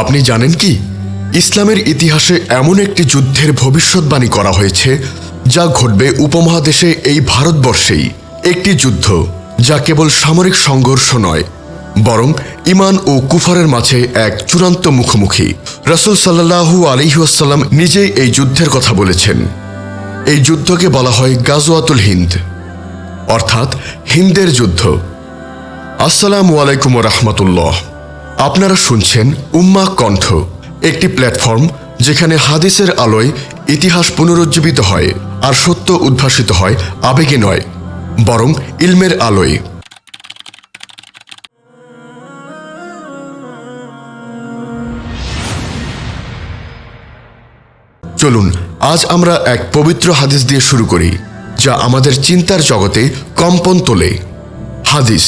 আপনি জানেন কি? ইসলামের ইতিহাসে এমন একটি যুদ্ধের ভবিষ্যৎবাণী করা হয়েছে, যা ঘটবে উপমহাদেশে এই ভারতবর্ষেই। একটি যুদ্ধ, যা কেবল সামরিক সংঘর্ষ নয়, বরং ইমান ও কুফারের মাঝে এক চূড়ান্ত মুখোমুখি। রসুল সাল্লাহু আলিহাসাল্লাম নিজেই এই যুদ্ধের কথা বলেছেন। এই যুদ্ধকে বলা হয় গাজওয়াতুল হিন্দ, অর্থাৎ হিন্দের যুদ্ধ। আসসালামু আলাইকুম রহমতুল্লাহ। আপনারা শুনছেন উম্মা কণ্ঠ, একটি প্ল্যাটফর্ম যেখানে হাদিসের আলোয় ইতিহাস পুনরুজ্জীবিত হয় আর সত্য উদ্ভাসিত হয়, আবেগে নয়, বরং ইলমের আলোয়। চলুন, আজ আমরা এক পবিত্র হাদিস দিয়ে শুরু করি, যা আমাদের চিন্তার জগতে কম্পন তোলে। হাদিস,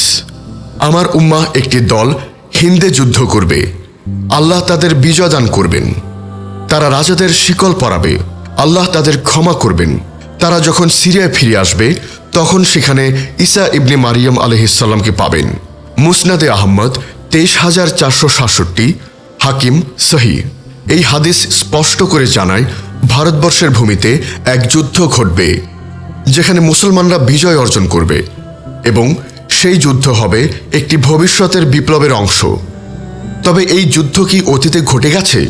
আমার উম্মা একটি দল হিন্দে যুদ্ধ করবে। আল্লাহ তাদের বিজয় দান করবেন। তারা রাজাদের শিকল পরাবে। আল্লাহ তাদের ক্ষমা করবেন। তারা যখন সিরিয়ায় ফিরে আসবে, তখন সেখানে ঈসা ইবনে মারিয়াম আলহিসাল্লামকে পাবেন। মুসনাদে আহম্মদ তেইশ হাজার চারশো সাতষট্টি, হাকিম, সহি। এই হাদিস স্পষ্ট করে জানায়, ভারতবর্ষের ভূমিতে এক যুদ্ধ ঘটবে, যেখানে মুসলমানরা বিজয় অর্জন করবে এবং সেই যুদ্ধ হবে একটি ভবিষ্যতের বিপ্লবের অংশ। তবে এই যুদ্ধ কি অতীতে ঘটে গেছে,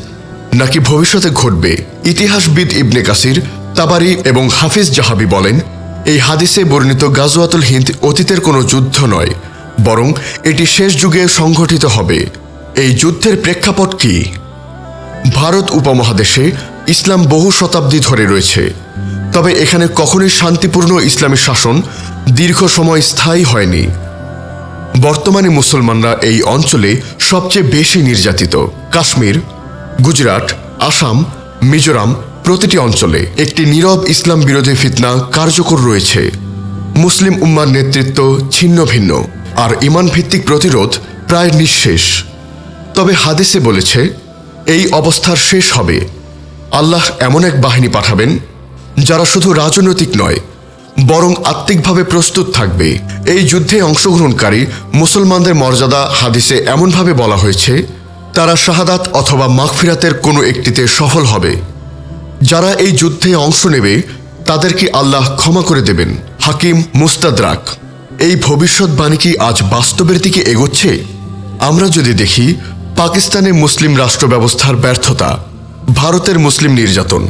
নাকি ভবিষ্যতে ঘটবে? ইতিহাসবিদ ইবনে কাসির, তাবারি এবং হাফিজ জাহাবি বলেন, এই হাদিসে বর্ণিত গাজওয়াতুল হিন্দ অতীতের কোনো যুদ্ধ নয়, বরং এটি শেষ যুগে সংঘটিত হবে। এই যুদ্ধের প্রেক্ষাপট কি? ভারত উপমহাদেশে ইসলাম বহু শতাব্দী ধরে রয়েছে, তবে এখানে কখনোই শান্তিপূর্ণ ইসলামী শাসন দীর্ঘ সময় স্থায়ী হয়নি। বর্তমানে মুসলমানরা এই অঞ্চলে সবচেয়ে বেশি নির্যাতিত। কাশ্মীর, গুজরাট, আসাম, মিজোরাম প্রতিটি অঞ্চলে একটি নীরব ইসলাম বিরোধী ফিতনা কার্যকর রয়েছে। মুসলিম উম্মার নেতৃত্ব ছিন্ন ভিন্ন, আর ইমান ভিত্তিক প্রতিরোধ প্রায় নিঃশেষ। তবে হাদিসে বলেছে, এই অবস্থার শেষ হবে। আল্লাহ এমন এক বাহিনী পাঠাবেন, যারা শুধু রাজনৈতিক নয় বরং আত্মিকভাবে প্রস্তুত থাকবে। এই যুদ্ধে অংশগ্রহণকারী মুসলমানদের মর্যাদা হাদিসে এমনভাবে বলা হয়েছে, তারা শাহাদাত অথবা মাগফিরাতের কোনো একটিতে সফল হবে। যারা এই যুদ্ধে অংশ নেবে, তাদেরকে আল্লাহ ক্ষমা করে দেবেন। হাকিম মুস্তাদরাক, এই ভবিষ্যৎবাণী কি আজ বাস্তবের দিকে এগোচ্ছে? আমরা যদি দেখি, পাকিস্তানে মুসলিম রাষ্ট্র ব্যবস্থার ব্যর্থতা, ভারতের মুসলিম নির্যাতন,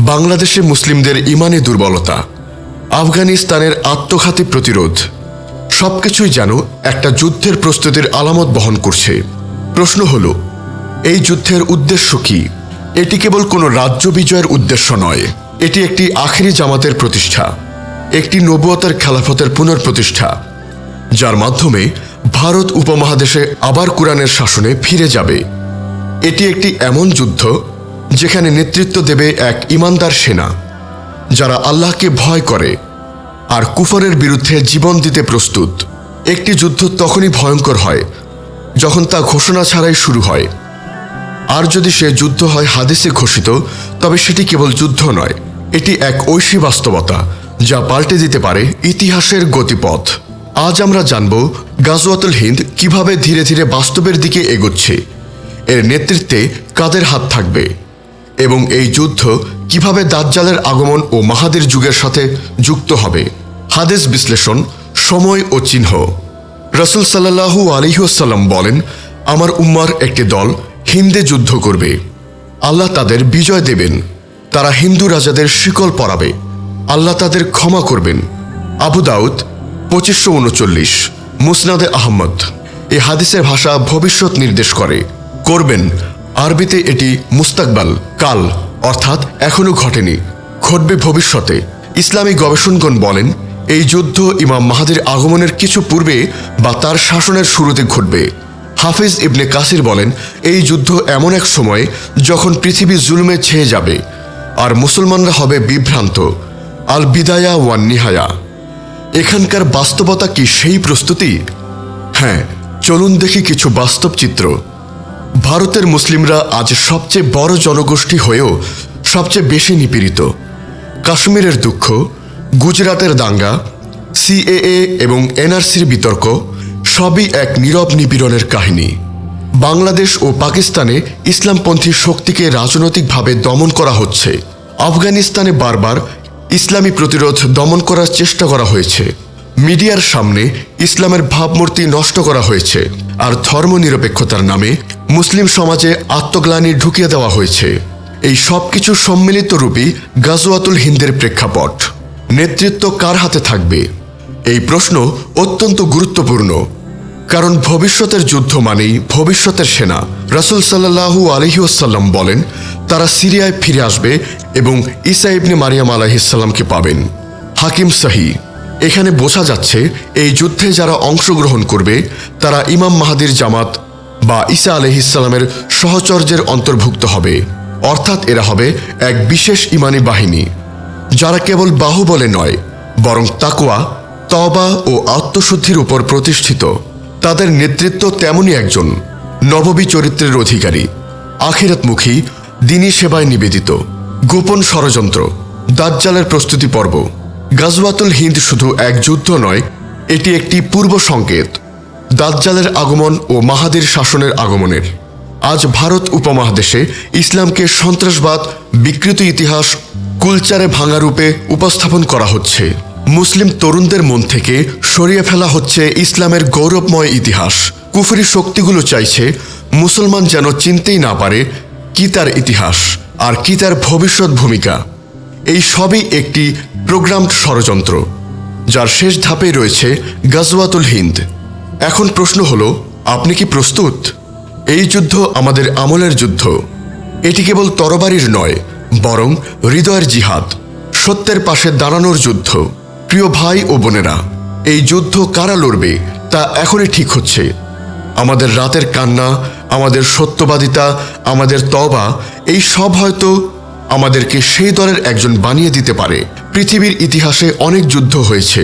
বাংলাদেশে মুসলিমদের ইমানে দুর্বলতা আফগানিস্তানের আত্মঘাতী প্রতিরোধ। সবকিছুই যেন একটা যুদ্ধের প্রস্তুতির আলামত বহন করছে। প্রশ্ন হল, এই যুদ্ধের উদ্দেশ্য কি? এটি কেবল কোনো রাজ্য বিজয়ের উদ্দেশ্য নয়। এটি একটি আখেরি জামাতের প্রতিষ্ঠা। একটি নবুয়তার খেলাফতের পুনর্প্রতিষ্ঠা। যার মাধ্যমে ভারত উপমহাদেশে আবার কোরআনের শাসনে ফিরে যাবে। এটি একটি এমন যুদ্ধ, যেখানে নেতৃত্ব দেবে এক ইমানদার সেনা। যারা আল্লাহকে ভয় করে আর কুফরের বিরুদ্ধে জীবন দিতে প্রস্তুত। একটি যুদ্ধ তখনই ভয়ঙ্কর হয়, যখন তা ঘোষণা ছাড়াই শুরু হয়। আর যদি সে যুদ্ধ হয় হাদিসে ঘোষিত, তবে সেটি কেবল যুদ্ধ নয়, এটি এক ঐশী বাস্তবতা, যা পাল্টে দিতে পারে ইতিহাসের গতিপথ। আজ আমরা জানব গাজওয়াতুল হিন্দ কীভাবে ধীরে ধীরে বাস্তবের দিকে এগোচ্ছে। এর নেতৃত্বে কাদের হাত থাকবে? এবং এই যুদ্ধ কীভাবে দাজ্জালের আগমন ও মাহাদের যুগের সাথে যুক্ত হবে? হাদিস বিশ্লেষণ, সময় ও চিহ্ন। রসুল সাল্লাহু আলিহাসাল্লাম বলেন, আমার উম্মার একটি দল হিন্দে যুদ্ধ করবে। আল্লাহ তাদের বিজয় দেবেন। তারা হিন্দু রাজাদের শিকল পরাবে। আল্লাহ তাদের ক্ষমা করবেন। আবু দাউদ, পঁচিশশো উনচল্লিশ, মুসনাদে আহমদ। এই হাদিসের ভাষা ভবিষ্যৎ নির্দেশ করে। করবেন। আরবিতে এটি মুস্তাকবাল, কাল। অর্থাৎ এখনও ঘটেনি, ঘটবে ভবিষ্যতে। ইসলামী গবেষণগণ বলেন, এই যুদ্ধ ইমাম মাহাদের আগমনের কিছু পূর্বে বা তার শাসনের শুরুতে ঘটবে। হাফিজ ইবনে কাসির বলেন, এই যুদ্ধ এমন এক সময় যখন পৃথিবী জুলমে ছেয়ে যাবে, আর মুসলমানরা হবে বিভ্রান্ত। আল বিদায়া ওয়ান নিহায়া। এখানকার বাস্তবতা কি সেই প্রস্তুতি? হ্যাঁ চলুন দেখি কিছু বাস্তব চিত্র। ভারতের মুসলিমরা আজ সবচেয়ে বড় জনগোষ্ঠী হয়েও সবচেয়ে বেশি নিপীড়িত। কাশ্মীরের দুঃখ, গুজরাটের দাঙ্গা, সিএএ এবং এনআরসির বিতর্ক সবই এক নীরব নিপীড়নের কাহিনী। বাংলাদেশ ও পাকিস্তানে ইসলামপন্থী শক্তিকে রাজনৈতিকভাবে দমন করা হচ্ছে। আফগানিস্তানে বারবার ইসলামী প্রতিরোধ দমন করার চেষ্টা করা হয়েছে। মিডিয়ার সামনে ইসলামের ভাবমূর্তি নষ্ট করা হয়েছে। আর ধর্মনিরপেক্ষতার নামে মুসলিম সমাজে আত্মগ্লানি ঢুকিয়ে দেওয়া হয়েছে। এই সব কিছু সম্মিলিত রূপী গাজওয়াতুল হিন্দের প্রেক্ষাপট। নেতৃত্ব কার হাতে থাকবে? এই প্রশ্ন অত্যন্ত গুরুত্বপূর্ণ। কারণ ভবিষ্যতের যুদ্ধ মানেই ভবিষ্যতের সেনা। রাসুল সাল্লাহু আলহিউসাল্লাম বলেন, তারা সিরিয়ায় ফিরে আসবে এবং ইসা ইবনে মারিয়াম আলাহিসাল্লামকে পাবেন। হাকিম সাহি। এখানে বোঝা যাচ্ছে, এই যুদ্ধে যারা অংশগ্রহণ করবে, তারা ইমাম মাহাদির জামাত বা ঈসা আলহিসাল্লামের সহচর্যের অন্তর্ভুক্ত হবে। অর্থাৎ এরা হবে এক বিশেষ ইমানি বাহিনী, যারা কেবল বাহুবলে নয়, বরং তাকুয়া তবা ও আত্মশুদ্ধির উপর প্রতিষ্ঠিত। তাদের নেতৃত্ব তেমনই একজন নববী চরিত্রের অধিকারী, আখিরাতমুখী, দিনী সেবায় নিবেদিত, গোপন ষড়যন্ত্র, দাজ্জালের প্রস্তুতি পর্ব। গাজওয়াতুল হিন্দ শুধু এক যুদ্ধ নয়, এটি একটি পূর্ব সংকেত। দাজ্জালের আগমন ও মাহাদের শাসনের আগমনের। আজ ভারত উপমহাদেশে ইসলামকে সন্ত্রাসবাদ, বিকৃত ইতিহাস, কুলচারে ভাঙা রূপে উপস্থাপন করা হচ্ছে। মুসলিম তরুণদের মন থেকে সরিয়ে ফেলা হচ্ছে ইসলামের গৌরবময় ইতিহাস। কুফরি শক্তিগুলো চাইছে মুসলমান যেন চিনতেই না পারে কি তার ইতিহাস আর কি তার ভবিষ্যৎ ভূমিকা। এই সবই একটি প্রোগ্রামড ষড়যন্ত্র, যার শেষ ধাপে রয়েছে গাজওয়াতুল হিন্দ। এখন প্রশ্ন হলো, আপনি কি প্রস্তুত? এই যুদ্ধ আমাদের আমলের যুদ্ধ। এটি কেবল তরবারির নয়, বরং হৃদয়ের জিহাদ, সত্যের পাশে দাঁড়ানোর যুদ্ধ। প্রিয় ভাই ও বোনেরা, এই যুদ্ধ কারা লড়বে তা এখনই ঠিক হচ্ছে। আমাদের রাতের কান্না, আমাদের সত্যবাদিতা, আমাদের তবা এই সব হয়তো আমাদেরকে সেই দলের একজন বানিয়ে দিতে পারে। পৃথিবীর ইতিহাসে অনেক যুদ্ধ হয়েছে,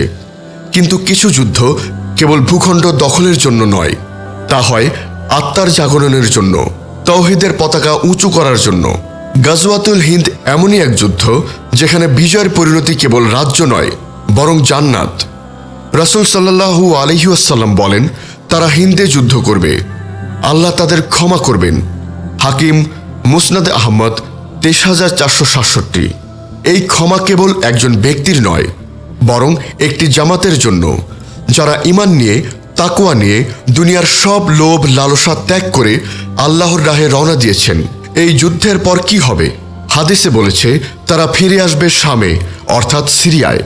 কিন্তু কিছু যুদ্ধ কেবল ভূখণ্ড দখলের জন্য নয়, তা হয় আত্মার জাগরণের জন্য, তৌহিদের পতাকা উঁচু করার জন্য। গাজওয়াতুল হিন্দ এমনই এক যুদ্ধ, যেখানে বিজয়ের পরিণতি কেবল রাজ্য নয়, বরং জান্নাত। রাসুল সাল্লাহু আলহিউসাল্লাম বলেন, তারা হিন্দে যুদ্ধ করবে। আল্লাহ তাদের ক্ষমা করবেন। হাকিম মুসনাদ আহমদ, তেইশ হাজার চারশো সাতষট্টি। এই ক্ষমা কেবল একজন ব্যক্তির নয়, বরং একটি জামাতের জন্য। যারা ইমান নিয়ে তাকুয়া নিয়ে, দুনিয়ার সব লোভ, লালসা ত্যাগ করে আল্লাহর রাহে রওনা দিয়েছেন। এই যুদ্ধের পর কি হবে? হাদিসে বলেছে, তারা ফিরে আসবে শামে, অর্থাৎ সিরিয়ায়,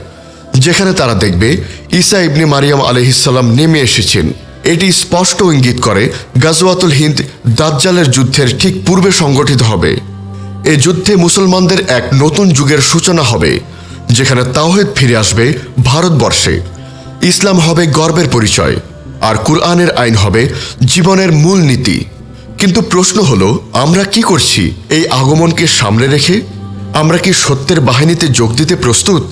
যেখানে তারা দেখবে ঈসা ইবনে মারিয়াম আলহিসাল্লাম নেমে এসেছেন। এটি স্পষ্ট ইঙ্গিত করে গাজওয়াতুল হিন্দ দাজ্জালের যুদ্ধের ঠিক পূর্বে সংগঠিত হবে। এ যুদ্ধে মুসলমানদের এক নতুন যুগের সূচনা হবে, যেখানে তাওহেদ ফিরে আসবে ভারতবর্ষে। ইসলাম হবে গর্বের পরিচয়, আর কুরআনের আইন হবে জীবনের মূল নীতি। কিন্তু প্রশ্ন হলো, আমরা কি করছি? এই আগমনকে সামনে রেখে? আমরা কি সত্যের বাহিনীতে যোগ দিতে প্রস্তুত?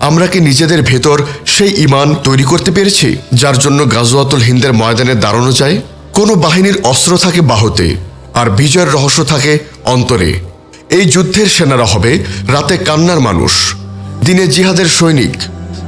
আমরা কি নিজেদের ভেতর সেই ইমান তৈরি করতে পেরেছি, যার জন্য গাজওয়াতুল হিন্দের ময়দানে দাঁড়ানো যায়? কোনো বাহিনীর অস্ত্র থাকে বাহুতে, আর বিজয়ের রহস্য থাকে অন্তরে। এই যুদ্ধের সেনারা হবে রাতে কান্নার মানুষ, দিনে জিহাদের সৈনিক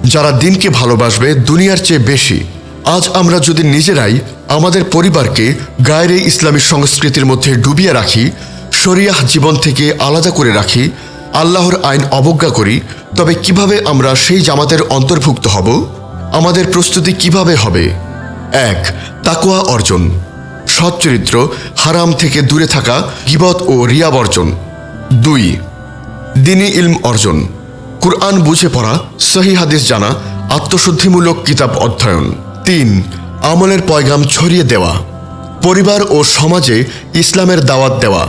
যারা দিনকে ভালোবাসবে দুনিয়ার চেয়ে বেশি। আজ আমরা যদি নিজেরাই আমাদের পরিবারকে গায়ের ইসলামী সংস্কৃতির মধ্যে ডুবিয়ে রাখি, শরিয়াহ জীবন থেকে আলাদা করে রাখি, আল্লাহর আইন অবজ্ঞা করি, তবে কীভাবে আমরা সেই জামাতের অন্তর্ভুক্ত হব? আমাদের প্রস্তুতি কীভাবে হবে? এক তাকুয়া অর্জন। সৎ চরিত্র, হারাম থেকে দূরে থাকা, গিবত ও রিয়া বর্জন। দুই, দিনী ইলম অর্জন। কুরআন বুঝে পড়া, সহি হাদিস জানা, আত্মশুদ্ধিমূলক কিতাব অধ্যয়ন। তিন, আমলের পয়গাম ছড়িয়ে দেওয়া। পরিবার ও সমাজে ইসলামের দাওয়াত দেওয়া।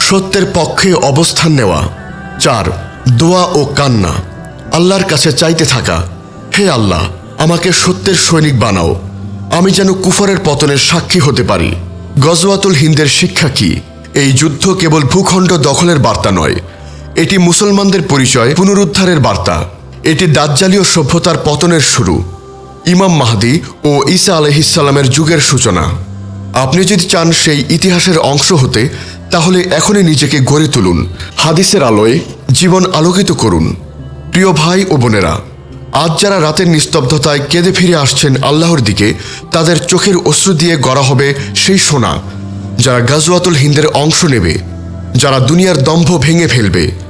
সত্যের পক্ষে অবস্থান নেওয়া। চার, দোয়া ও কান্না। আল্লাহর কাছে চাইতে থাকা। হে আল্লাহ, আমাকে সত্যের সৈনিক বানাও। আমি যেন কুফরের পতনের সাক্ষী হতে পারি। গজওয়াতুল হিন্দের শিক্ষা কি? এই যুদ্ধ কেবল ভূখণ্ড দখলের বার্তা নয় এটি মুসলমানদের পরিচয়, পুনরুদ্ধারের বার্তা। এটি দাজ্জালীয় সভ্যতার পতনের শুরু। ইমাম মাহাদি ও ঈসা আলহিসাল্লামের যুগের সূচনা। আপনি যদি চান সেই ইতিহাসের অংশ হতে, তাহলে এখনই নিজেকে গড়ে তুলুন। হাদিসের আলোয় জীবন আলোকিত করুন। প্রিয় ভাই ও বোনেরা, আজ যারা রাতের নিস্তব্ধতায় কেঁদে ফিরে আসছেন আল্লাহর দিকে, তাদের চোখের অশ্রু দিয়ে গড়া হবে সেই সোনা, যারা গাজওয়াতুল হিন্দের অংশ নেবে, যারা দুনিয়ার দম্ভ ভেঙে ফেলবে।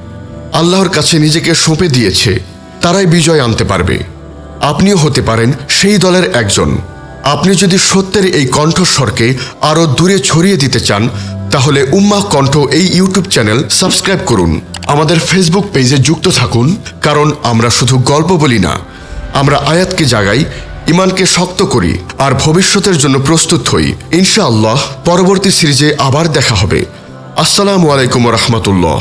আল্লাহর কাছে নিজেকে সঁপে দিয়েছে, তারাই বিজয় আনতে পারবে। আপনিও হতে পারেন সেই দলের একজন। আপনি যদি সত্যের এই কণ্ঠস্বরকে আরও দূরে ছড়িয়ে দিতে চান, তাহলে উম্মা কণ্ঠ এই ইউটিউব চ্যানেল সাবস্ক্রাইব করুন। আমাদের ফেসবুক পেজে যুক্ত থাকুন, কারণ আমরা শুধু গল্প বলি না, আমরা আয়াতকে জাগাই ইমানকে শক্ত করি, আর ভবিষ্যতের জন্য প্রস্তুত হই। ইনশাআল্লাহ পরবর্তী সিরিজে আবার দেখা হবে। আসসালামু আলাইকুম রহমতুল্লাহ।